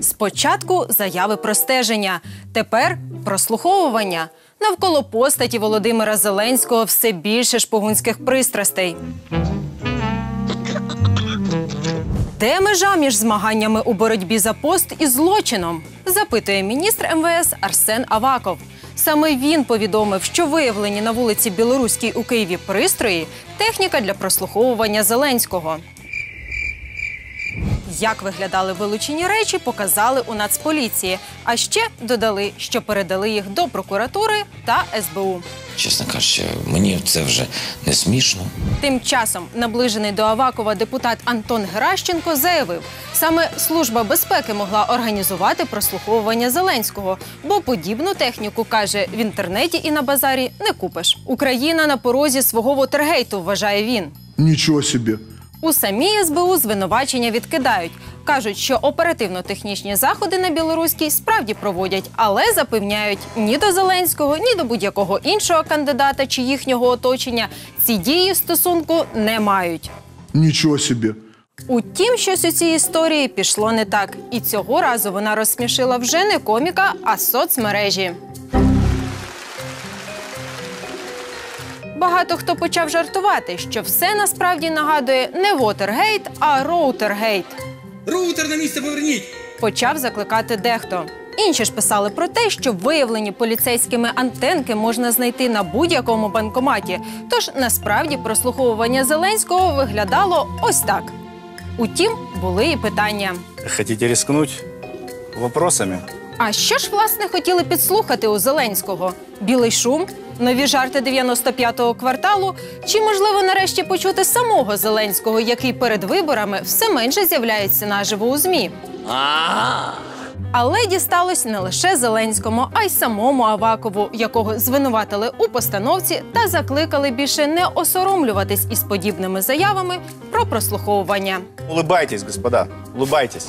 Спочатку заяви про стеження, тепер прослуховування. Навколо постаті Володимира Зеленського все більше шпигунських пристрастей. Де межа між змаганнями у боротьбі за пост і злочином? запитує міністр МВС Арсен Аваков. Саме він повідомив, що виявлені на вулиці Білоруській у Києві пристрої техніка для прослуховування Зеленського. Як виглядали вилучені речі, показали у Нацполіції. А ще додали, що передали їх до прокуратури та СБУ. Чесно кажучи, мені це вже не смішно. Тим часом наближений до Авакова депутат Антон Геращенко заявив, саме служба безпеки могла організувати прослуховування Зеленського, бо подібну техніку каже в інтернеті і на базарі не купиш. Україна на порозі свого вотергейту, вважає він. Ничего себе. У самій СБУ звинувачення відкидають. Кажуть, що оперативно-технічні заходи на білоруській справді проводять, але запевняють ні до Зеленського, ні до будь-якого іншого кандидата чи їхнього оточення ці дії стосунку не мають. Ничего себе. Утім, щось у цій історії пішло не так, і цього разу вона розсмішила вже не коміка, а соцмережі. Багато хто почав жартувати, що все насправді нагадує не Вотергейт, а Роутергейт. Роутер на місце поверніть! Почав закликати дехто. Інші ж писали про те, що виявлені поліцейськими антенки можна знайти на будь-якому банкоматі. Тож насправді прослуховування Зеленського виглядало ось так. Утім, були і питання. Хотите рискнуть вопросами? А що ж власне хотіли підслухати у Зеленського? Білий шум, нові жарти 95-го кварталу, чи можливо нарешті почути самого Зеленського, який перед виборами все менше з'являється наживо у змі? Але дісталось не лише Зеленському, а й самому Авакову, якого звинуватили у постановці та закликали більше не осоромлюватись із подібними заявами про прослуховування. Улыбайтесь, господа, улыбайтесь.